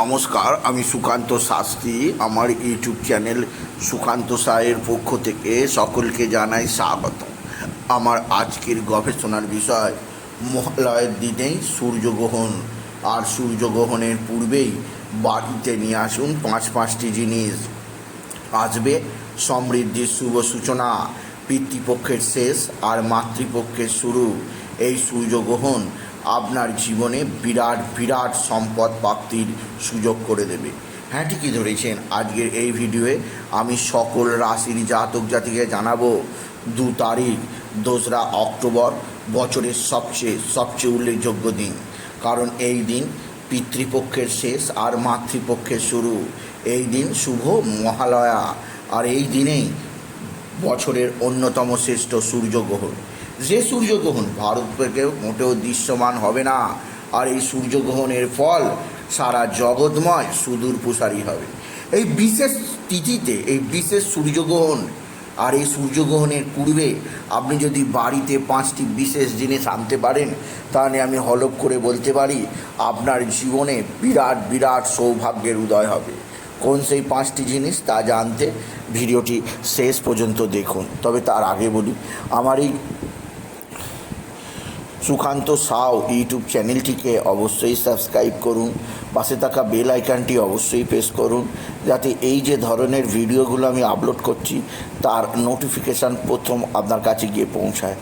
নমস্কার, আমি সুকান্ত শাস্ত্রী। আমার ইউটিউব চ্যানেল সুকান্ত সায়ের পক্ষ থেকে সকলকে জানাই স্বাগত আমার আজকের গবেষণার বিষয়, মহালয়ের দিনেই সূর্যগ্রহণ। আর সূর্যগ্রহণের পূর্বেই বাড়িতে নিয়ে আসুন পাঁচ পাঁচটি জিনিস। আসবে সমৃদ্ধির শুভ সূচনা, পিতৃপক্ষের শেষ আর মাতৃপক্ষের শুরু। এই সূর্যগ্রহণ আপনার জীবনে বিরাট বিরাট সম্পদ প্রাপ্তির সুযোগ করে দেবে। হ্যাঁ ঠিকই ধরেছেন। আজকের এই ভিডিওয়ে আমি সকল রাশির জাতক জাতিকে জানাব, দু তারিখ, দোসরা অক্টোবর, বছরের সবচেয়ে সবচেয়ে উল্লেখযোগ্য দিন। কারণ এই দিন পিতৃপক্ষের শেষ আর মাতৃপক্ষের শুরু। এই দিন শুভ মহালয়া। আর এই দিনেই বছরের অন্যতম শ্রেষ্ঠ সূর্যগ্রহণ। যে সূর্যগ্রহণ ভারত থেকে মোটেও দৃশ্যমান হবে না। আর এই সূর্যগ্রহণের ফল সারা জগৎময় সুদূর প্রসারী হবে। এই বিশেষ তিথিতে, এই বিশেষ সূর্যগ্রহণ আর এই সূর্যগ্রহণের পূর্বে আপনি যদি বাড়িতে পাঁচটি বিশেষ জিনিস আনতে পারেন, তাহলে আমি হলপ করে বলতে পারি, আপনার জীবনে বিরাট বিরাট সৌভাগ্যের উদয় হবে। কোন সেই পাঁচটি জিনিস তা জানতে ভিডিওটি শেষ পর্যন্ত দেখুন। তবে তার আগে বলি, আমার এই সুকান্ত সাউ ইউটিউব চ্যানেলটিকে অবশ্যই সাবস্ক্রাইব করুন। পাশে থাকা বেল আইকনটি অবশ্যই প্রেস করুন, যাতে এই যে ধরনের ভিডিওগুলো আমি আপলোড করছি, তার নোটিফিকেশান প্রথম আপনার কাছে গিয়ে পৌঁছায়।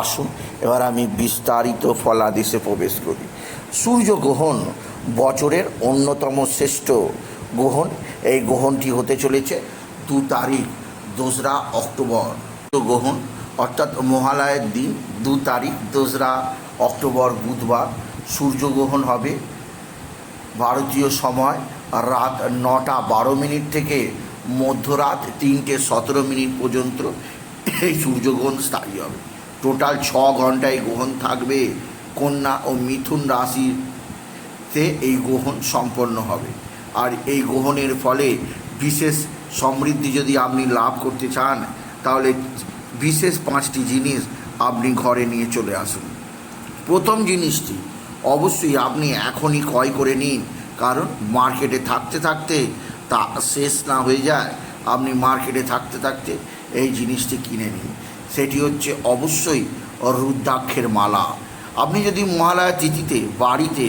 আসুন, এবার আমি বিস্তারিত ফলাদেশে প্রবেশ করি। সূর্যগ্রহণ বছরের অন্যতম শ্রেষ্ঠ গ্রহণ। এই গ্রহণটি হতে চলেছে দু তারিখ, দোসরা অক্টোবর। গ্রহণ অর্থাৎ মহালয়ের দিন, দু তারিখ, দোসরা অক্টোবর, বুধবার, সূর্যগ্রহণ হবে। ভারতীয় সময় রাত নটা বারো মিনিট থেকে মধ্যরাত তিনটে সতেরো মিনিট পর্যন্ত এই সূর্যগ্রহণ স্থায়ী হবে। টোটাল ছ ঘন্টায় গ্রহণ থাকবে কন্যা ও মিথুন রাশিতে এই গ্রহণ সম্পন্ন হবে। আর এই গ্রহণের ফলে বিশেষ সমৃদ্ধি যদি আপনি লাভ করতে চান, তাহলে বিশেষ পাঁচটি জিনিস আপনি ঘরে নিয়ে চলে আসুন। প্রথম জিনিসটি, অবশ্যই আপনি এখনই ক্রয় করে নিন, কারণ মার্কেটে থাকতে থাকতে তা শেষ না হয়ে যায়, আপনি মার্কেটে থাকতে থাকতে এই জিনিসটি কিনে নিন। সেটি হচ্ছে অবশ্যই রুদ্রাক্ষের মালা। আপনি যদি মহালয়া তিথিতে, বাড়িতে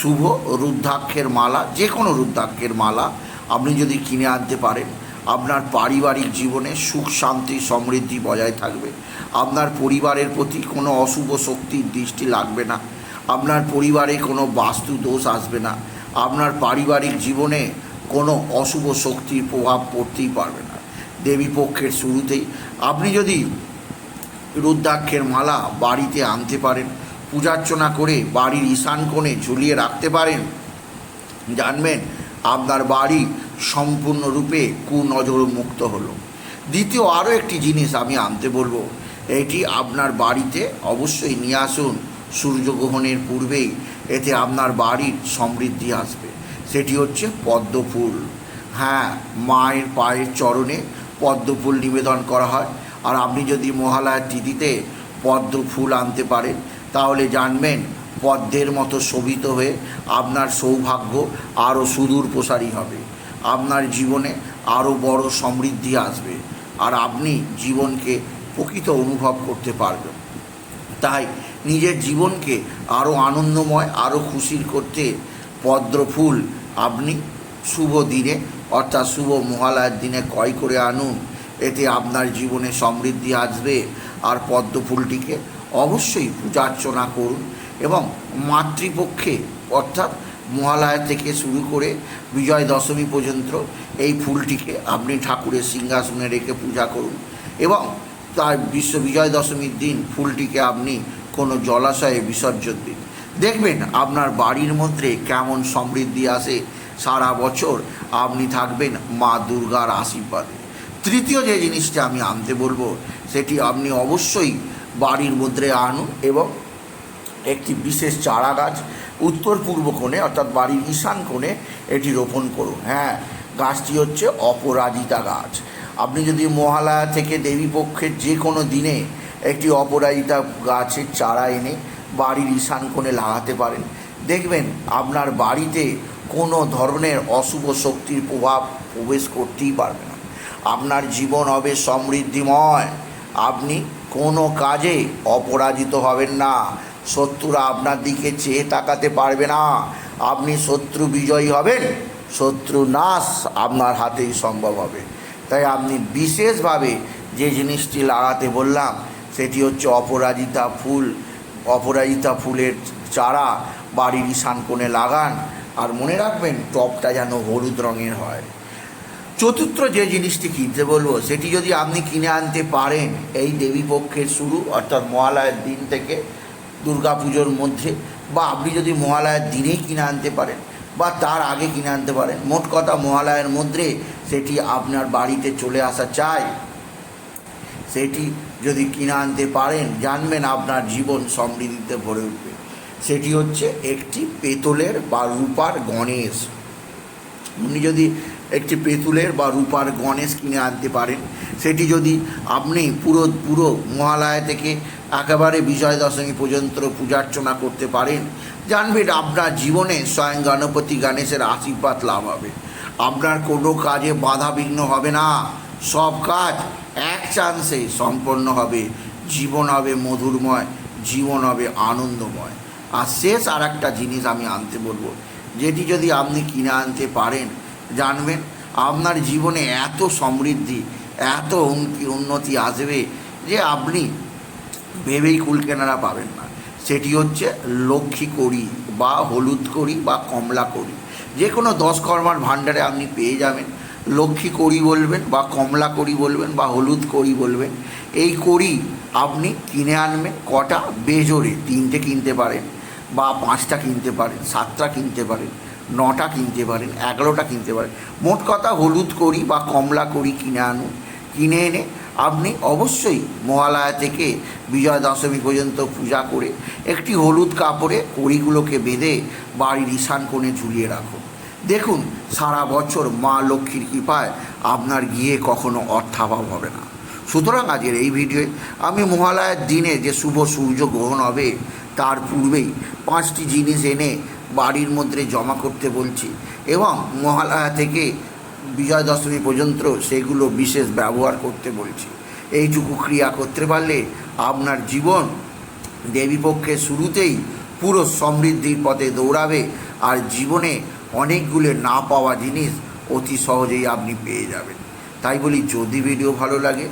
শুভ রুদ্রাক্ষের মালা যে কোনো রুদ্রাক্ষের মালা আপনি যদি কিনে আনতে পারেন আপনার পারিবারিক জীবনে সুখ, শান্তি, সমৃদ্ধি বজায় থাকবে। আপনার পরিবারের প্রতি কোনো অশুভ শক্তির দৃষ্টি লাগবে না। আপনার পরিবারে কোনো বাস্তু দোষ আসবে না। আপনার পারিবারিক জীবনে কোনো অশুভ শক্তির প্রভাব পড়তেই পারবে না। দেবী পক্ষের শুরুতেই আপনি যদি রুদ্রাক্ষের মালা বাড়িতে আনতে পারেন, পূজার্চনা করে বাড়ির ঈশান কোণে ঝুলিয়ে রাখতে পারেন, জানবেন আপনার বাড়ি সম্পূর্ণরূপে কুনজর মুক্ত হলো। দ্বিতীয় আরও একটি জিনিস আমি আনতে বলব, এটি আপনার বাড়িতে অবশ্যই নিয়ে আসুন। সূর্যগ্রহণের পূর্বেই এতে আপনার বাড়ির সমৃদ্ধি আসবে। সেটি হচ্ছে পদ্ম ফুল হ্যাঁ মায়ের পায়ের চরণে পদ্ম ফুল নিবেদন করা হয়। আর আপনি যদি মহালয়ার তিথিতে পদ্ম ফুল আনতে পারেন, তাহলে জানবেন পদ্মের মতো শোভিত হয়ে আপনার সৌভাগ্য আরও সুদূর প্রসারী হবে। আপনার জীবনে আরও বড় সমৃদ্ধি আসবে আর আপনি জীবনকে প্রকৃত অনুভব করতে পারবেন। তাই নিজের জীবনকে আরও আনন্দময় আরও খুশির করতে পদ্ম ফুল আপনি শুভ দিনে, অর্থাৎ শুভ মহালয়ার দিনে ক্রয় করে আনুন। এতে আপনার জীবনে সমৃদ্ধি আসবে আর পদ্মফুলটিকে অবশ্যই পূজার্চনা করুন এবং মাতৃপক্ষে, অর্থাৎ মহালয়া থেকে শুরু করে বিজয় দশমী পর্যন্ত এই ফুলটিকে আপনি ঠাকুরের সিংহাসনে রেখে পূজা করুন এবং তার বিশ্ব বিজয় দশমীর দিন ফুলটিকে আপনি কোনো জলাশয়ে বিসর্জন দিন। দেখবেন আপনার বাড়ির মধ্যে কেমন সমৃদ্ধি আসে। সারা বছর আপনি থাকবেন মা দুর্গার আশীর্বাদে। তৃতীয় যে জিনিসটা আমি আনতে বলব, সেটি আপনি অবশ্যই বাড়ির মধ্যে আনুন এবং একটি বিশেষ চারা গাছ উত্তর পূর্ব কোণে, অর্থাৎ বাড়ির ঈশান কোণে এটি রোপণ করুন। হ্যাঁ গাছটি হচ্ছে অপরাজিতা গাছ। আপনি যদি মহালয়া থেকে দেবীপক্ষের যে কোনো দিনে একটি অপরাজিতা গাছের চারা এনে বাড়ির ঈশান কোণে লাগাতে পারেন, দেখবেন আপনার বাড়িতে কোনো ধরনের অশুভ শক্তির প্রভাব প্রবেশ করতেই পারবে না। আপনার জীবন হবে সমৃদ্ধিময়। আপনি কোনো কাজে অপরাজিত হবেন না। শত্রুরা আপনার দিকে চেয়ে তাকাতে পারবে না। আপনি শত্রু বিজয়ী হবেন, শত্রু নাশ আপনার হাতেই সম্ভব হবে। তাই আপনি বিশেষভাবে যে জিনিসটি লাগাতে বললাম, সেটি হচ্ছে অপরাজিতা ফুল। অপরাজিতা ফুলের চারা বাড়ির ঈশান কোণে লাগান আর মনে রাখবেন টপটা যেন হলুদ রঙের হয়। চতুর্থ যে জিনিসটি কিনতে বলব, সেটি যদি আপনি কিনে আনতে পারেন, এই দেবী পক্ষের শুরু অর্থাৎ মহালয়ের দিন থেকে দুর্গা পুজোর মধ্যে বা আপনি যদি মহালয়ার দিনেই কিনে আনতে পারেন বা তার আগে কিনে আনতে পারেন, মোট কথা মহালয়ের মধ্যে সেটি আপনার বাড়িতে চলে আসা চাই। সেটি যদি কিনে আনতে পারেন, জানবেন আপনার জীবন সমৃদ্ধিতে ভরে উঠবে। সেটি হচ্ছে একটি পেতলের বা রূপার গণেশ। আপনি যদি একটি পেতুলের বা রূপার গণেশ কিনে আনতে পারেন, সেটি যদি আপনি পুরো পুরো মহালয়া থেকে একেবারে বিজয় দশমী পর্যন্ত পূজার্চনা করতে পারেন। জানবেন আপনার জীবনে স্বয়ং গণপতি গণেশের আশীর্বাদ লাভ হবে। আপনার কোনো কাজে বাধা বিঘ্ন হবে না। সব কাজ এক চান্সে সম্পন্ন হবে। জীবন হবে মধুরময়, জীবন হবে আনন্দময়। আর শেষ আর একটা জিনিস আমি আনতে বলব, যেটি যদি আপনি কিনে আনতে পারেন, জানবেন আপনার জীবনে এত সমৃদ্ধি, এত উন্নতি আসবে যে আপনি ভেবেই কুলকেনারা পাবেন না। সেটি হচ্ছে লক্ষ্মী কড়ি বা হলুদ কড়ি বা কমলা কড়ি। যে কোনো দশ কর্মার ভাণ্ডারে আপনি পেয়ে যাবেন। লক্ষ্মী কড়ি বলবেন বা কমলা কড়ি বলবেন বা হলুদ কড়ি বলবেন। এই কড়ি আপনি কিনে আনবেন কটা? বেজোরে তিনটে কিনতে পারেন বা পাঁচটা কিনতে পারেন, সাতটা কিনতে পারেন, নটা কিনতে পারেন, এগারোটা কিনতে পারেন। মোট কথা হলুদ করি বা কমলা করি কিনে আনুন। কিনে এনে আপনি অবশ্যই মহালয়া থেকে বিজয়া দশমী পর্যন্ত পূজা করে একটি হলুদ কাপড়ে কড়িগুলোকে বেঁধে বাড়ির ঈশান কোণে ঝুলিয়ে রাখুন। দেখুন, সারা বছর মা লক্ষ্মীর কৃপায় আপনার গিয়ে কখনো অর্থাভাব হবে না। সুতরাং আজকের এই ভিডিওয়ে আমি মহালয়ার দিনে যে শুভ সূর্য গ্রহণ হবে, তার পূর্বেই পাঁচটি জিনিস এনে বাড়ির মধ্যে জমা করতে বলছি এবং মহালয়া থেকে বিজয় দশমী পর্যন্ত সেগুলো বিশেষ ব্যবহার করতে বলছি। এইটুকু ক্রিয়া করতে পারলে আপনার জীবন দেবীপক্ষের শুরুতেই পুরো সমৃদ্ধির পথে দৌড়াবে আর জীবনে অনেকগুলো না পাওয়া জিনিস অতি সহজেই আপনি পেয়ে যাবেন। তাই বলি, যদি ভিডিও ভালো লাগে,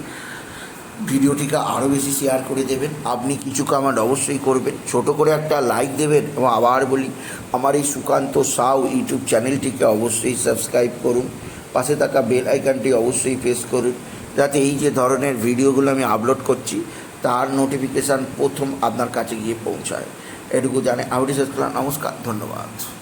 ভিডিওটিকে আরও বেশি শেয়ার করে দেবেন। আপনি কিছু কামান্ড অবশ্যই করবেন। ছোট করে একটা লাইক দেবেন এবং আবার বলি, আমার এই সুকান্ত সাউ ইউটিউব চ্যানেলটিকে অবশ্যই সাবস্ক্রাইব করুন। পাশে থাকা বেল আইকনটি অবশ্যই প্রেস করুন। যাতে এই যে ধরনের ভিডিওগুলো আমি আপলোড করছি, তার নোটিফিকেশান প্রথম আপনার কাছে গিয়ে পৌঁছায়। এটুকু জানে শেষ নমস্কার, ধন্যবাদ।